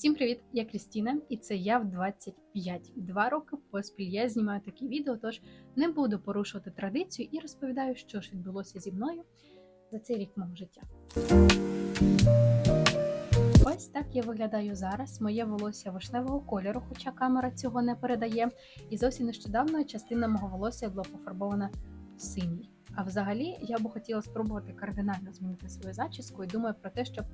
Всім привіт! Я Крістіна, і це я в 25. Два роки поспіль я знімаю такі відео, тож не буду порушувати традицію і розповідаю, що ж відбулося зі мною за цей рік мого життя. Ось так я виглядаю зараз. Моє волосся вишневого кольору, хоча камера цього не передає. І зовсім нещодавно частина мого волосся була пофарбована в синій. А взагалі я би хотіла спробувати кардинально змінити свою зачіску і думаю про те, щоб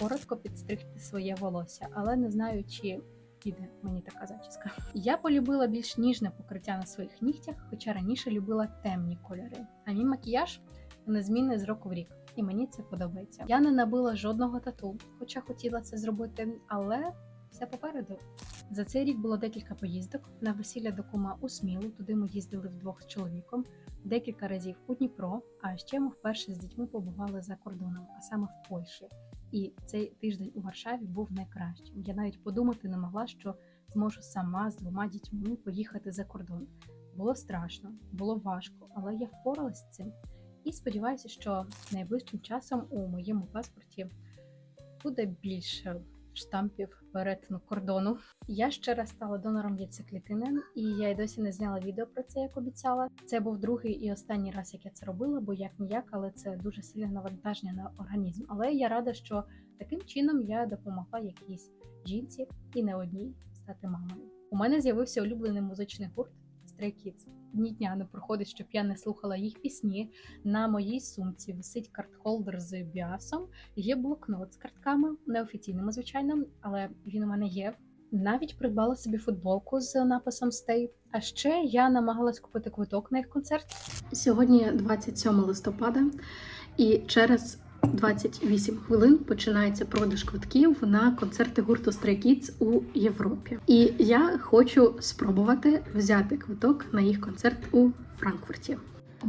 коротко підстригти своє волосся, але не знаю, чи піде мені така зачіска. Я полюбила більш ніжне покриття на своїх нігтях, хоча раніше любила темні кольори. А мій макіяж незмінний з року в рік, і мені це подобається. Я не набила жодного тату, хоча хотіла це зробити, але все попереду. За цей рік було декілька поїздок на весілля до кума у Смілу. Туди ми їздили вдвох з чоловіком, декілька разів у Дніпро. А ще ми вперше з дітьми побували за кордоном, а саме в Польщі. І цей тиждень у Варшаві був найкращим. Я навіть подумати не могла, що зможу сама з двома дітьми поїхати за кордон. Було страшно, було важко, але я впоралась з цим. І сподіваюся, що найближчим часом у моєму паспорті буде більше штампів перетину кордону. Я ще раз стала донором яйцеклітини, і я й досі не зняла відео про це, як обіцяла. Це був другий і останній раз, як я це робила, бо як ніяк, але це дуже сильне навантаження на організм. Але я рада, що таким чином я допомогла якійсь жінці і не одній стати мамою. У мене з'явився улюблений музичний гурт Stray Kids. Ні дня не проходить, щоб я не слухала їх пісні. На моїй сумці висить карт-холдер з біасом, є блокнот з картками, неофіційними, звичайно, але він у мене є. Навіть придбала собі футболку з написом Stay. А ще я намагалась купити квиток на їх концерт. Сьогодні 27 листопада, і через 28 хвилин починається продаж квитків на концерти гурту Stray Kids у Європі. І я хочу спробувати взяти квиток на їх концерт у Франкфурті.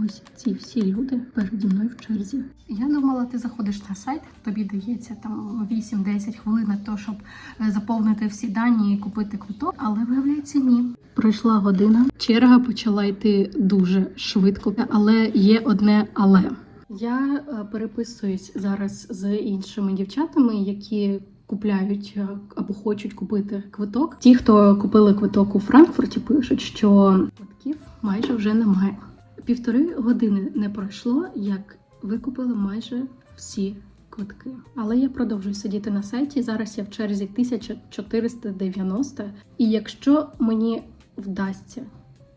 Ось ці всі люди переді мною в черзі. Я думала, ти заходиш на сайт, тобі дається там 8-10 хвилин на те, щоб е, заповнити всі дані і купити квиток, але виявляється, ні. Пройшла година. Черга почала йти дуже швидко, але є одне але. Я е, переписуюсь зараз з іншими дівчатами, які купляють е, або хочуть купити квиток. Ті, хто купили квиток у Франкфурті, пишуть, що квитків майже вже немає. Півтори години не пройшло, як викупили майже всі квитки. Але я продовжую сидіти на сайті. Зараз я в черзі 1490. І якщо мені вдасться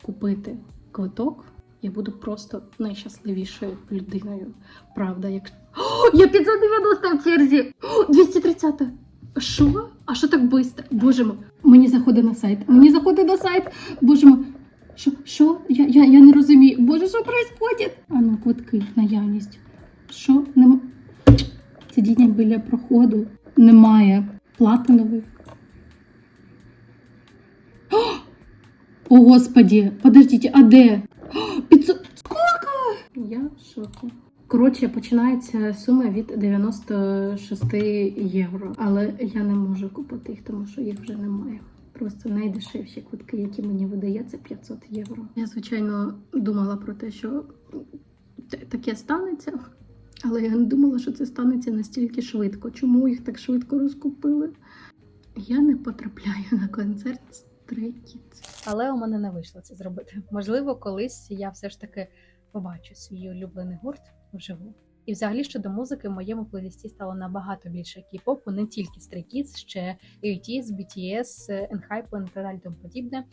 купити квиток, я буду просто найщасливішою людиною. Правда, як О, я 590 в черзі! О, 230! Що? А що так швидко? Боже мой, мені заходить на сайт. Мені заходить на сайт. Боже мой. Що? Що? Я, я, я не розумію. Боже, що відбувається? А ну, квитки, наявність. Що? Нема... Сидіння біля проходу. Немає. Платинових. О, господи, подождите, а де? О, 500... Сколько? Я в шокі. Коротше, починається сума від 96 євро, але я не можу купити їх, тому що їх вже немає. Просто найдешевші квитки, які мені видає, це 500 євро. Я, звичайно, думала про те, що таке станеться, але я не думала, що це станеться настільки швидко. Чому їх так швидко розкупили? Я не потрапляю на концерт Stray Kids. Але у мене не вийшло це зробити. Можливо, колись я все ж таки побачу свій улюблений гурт вживу. І взагалі щодо музики в моєму плейлісті стало набагато більше кей-попу, не тільки Stray Kids, ще ATEEZ, BTS, ENHYPEN та далі тому подібне.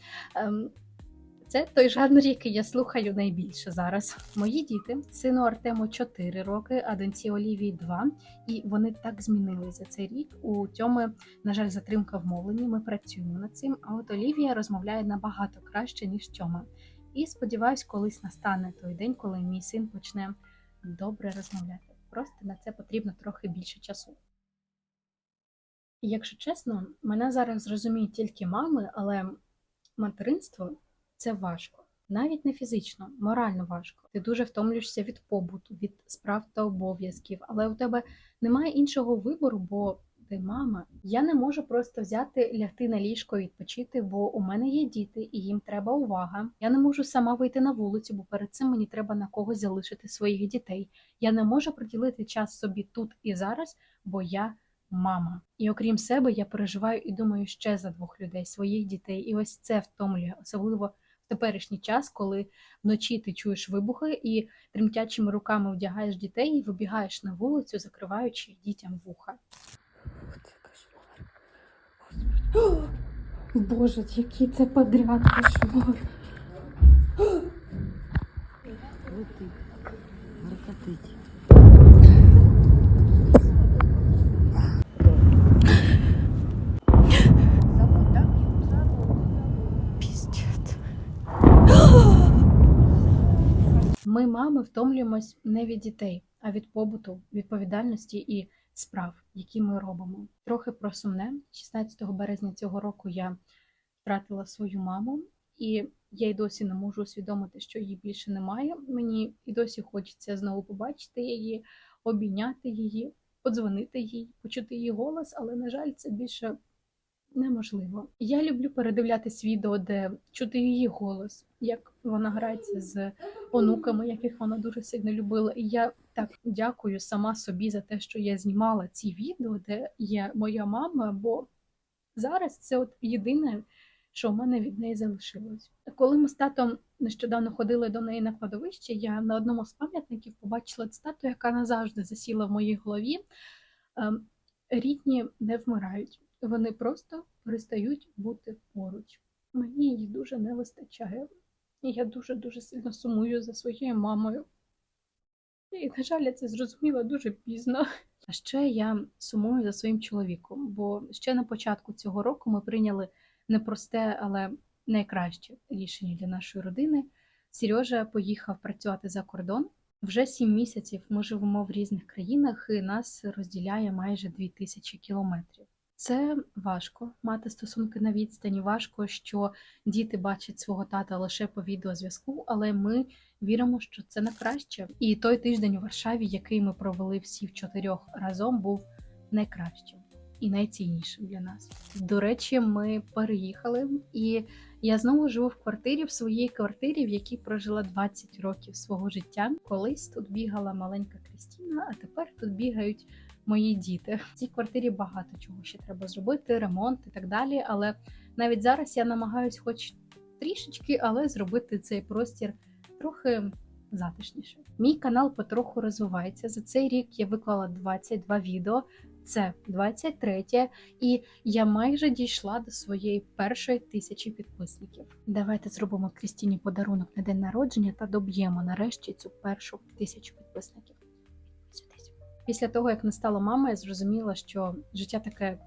Це той жанр, який я слухаю найбільше зараз. Мої діти, сину Артему 4 роки, а доньці Олівії 2. І вони так змінились за цей рік. У Тьоми, на жаль, затримка в мовленні. Ми працюємо над цим. А от Олівія розмовляє набагато краще, ніж Тьома. І сподіваюсь, колись настане той день, коли мій син почне добре розмовляти. Просто на це потрібно трохи більше часу. Якщо чесно, мене зараз зрозуміють тільки мами, але материнство це важко. Навіть не фізично, морально важко. Ти дуже втомлюєшся від побуту, від справ та обов'язків, але у тебе немає іншого вибору, бо ти мама. Я не можу просто взяти, лягти на ліжко і відпочити, бо у мене є діти, і їм треба увага. Я не можу сама вийти на вулицю, бо перед цим мені треба на когось залишити своїх дітей. Я не можу приділити час собі тут і зараз, бо я мама. І окрім себе, я переживаю і думаю ще за двох людей, своїх дітей. І ось це втомлює, особливо теперішній час, коли вночі ти чуєш вибухи і тремтячими руками вдягаєш дітей і вибігаєш на вулицю, закриваючи дітям вуха. О, Боже, який це подряд кошмар. Летить, летить. Завод, так? Піздець. Ми, мами, втомлюємось не від дітей, а від побуту, відповідальності і справ, які ми робимо. Трохи про сумне. 16 березня цього року я втратила свою маму, і я й досі не можу усвідомити, що її більше немає. Мені і досі хочеться знову побачити її, обійняти її, подзвонити їй, почути її голос, але, на жаль, це більше неможливо. Я люблю передивлятись відео, де чути її голос, як вона грається з онуками, яких вона дуже сильно любила. І я так дякую сама собі за те, що я знімала ці відео, де є моя мама, бо зараз це от єдине, що в мене від неї залишилось. Коли ми з татом нещодавно ходили до неї на кладовище, я на одному з пам'ятників побачила цитату, яка назавжди засіла в моїй голові. Ем, Рідні не вмирають, вони просто перестають бути поруч. Мені її дуже не вистачає. І я дуже-дуже сильно сумую за своєю мамою. І, на жаль, я це зрозуміла дуже пізно. А ще я сумую за своїм чоловіком, бо ще на початку цього року ми прийняли непросте, але найкраще рішення для нашої родини. Сережа поїхав працювати за кордон. Вже сім місяців ми живемо в різних країнах, і нас розділяє майже дві тисячі кілометрів. Це важко мати стосунки на відстані. Важко, що діти бачать свого тата лише по відеозв'язку, але ми віримо, що це на краще. І той тиждень у Варшаві, який ми провели всі в чотирьох разом, був найкращим і найціннішим для нас. До речі, ми переїхали, і я знову живу в квартирі в своїй квартирі, в якій прожила 20 років свого життя. Колись тут бігала маленька Крістіна, а тепер тут бігають мої діти. В цій квартирі багато чого ще треба зробити, ремонт і так далі. Але навіть зараз я намагаюсь, хоч трішечки, але зробити цей простір трохи затишніше. Мій канал потроху розвивається. За цей рік я виклала 22 відео. Це 23, і я майже дійшла до своєї першої тисячі підписників. Давайте зробимо Крістіні подарунок на день народження та доб'ємо нарешті цю першу тисячу підписників. Після того, як не стала мама, я зрозуміла, що життя таке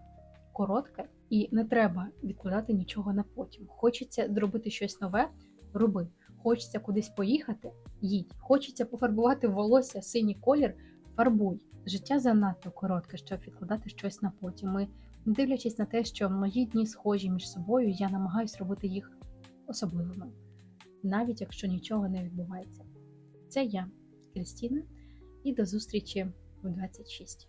коротке і не треба відкладати нічого на потім. Хочеться зробити щось нове, роби. Хочеться кудись поїхати, їдь. Хочеться пофарбувати волосся синій колір, фарбуй. Життя занадто коротке, щоб відкладати щось на потім. І не дивлячись на те, що мої дні схожі між собою, я намагаюсь робити їх особливими, навіть якщо нічого не відбувається. Це я, Крістіна, і до зустрічі в 26.